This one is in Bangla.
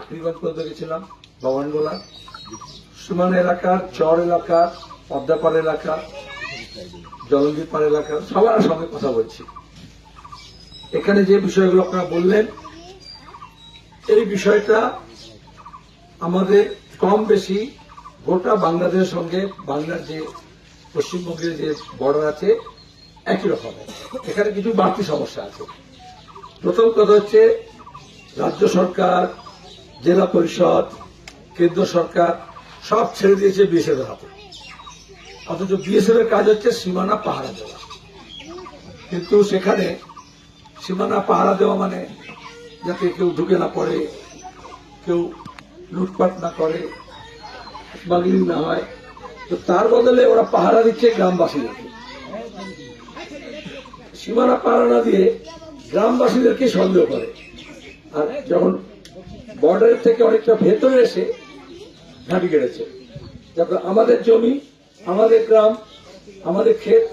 আশীর্বাদ করতে গেছিলাম, ভবানগোলা সীমানা এলাকার, চর এলাকা পদ্মাপাড় এলাকা জলঙ্গিপাড় এলাকার, সবার সঙ্গে কথা বলছি। এখানে যে বিষয়গুলো আপনারা বললেন, এই বিষয়টা আমাদের কম বেশি গোটা বাংলাদেশের সঙ্গে বাংলার যে পশ্চিমবঙ্গের যে বর্ডার আছে, একই রকম। এখানে কিছু বাড়তি সমস্যা আছে। প্রথম কথা হচ্ছে, রাজ্য সরকার জেলা পরিষদ, কেন্দ্র সরকার, সব ছেড়ে দিয়েছে বিএসএফ এর হাতে। অথচ বিএসএফ এর কাজ হচ্ছে সীমানা পাহারা দেওয়া। কিন্তু সেখানে সীমানা পাহারা দেওয়া মানে যাতে কেউ ঢুকে না পড়ে, কেউ লুটপাট না করে, স্মাগলিং না হয়, তো তার বদলে ওরা পাহারা দিচ্ছে গ্রামবাসীদেরকে সীমানা পাহারা না দিয়ে গ্রামবাসীদেরকে সন্দেহ করে। আর যখন বর্ডারের থেকে অনেকটা ভেতরে এসে ঘাঁটি যখন আমাদের জমি আমাদের গ্রাম আমাদের ক্ষেত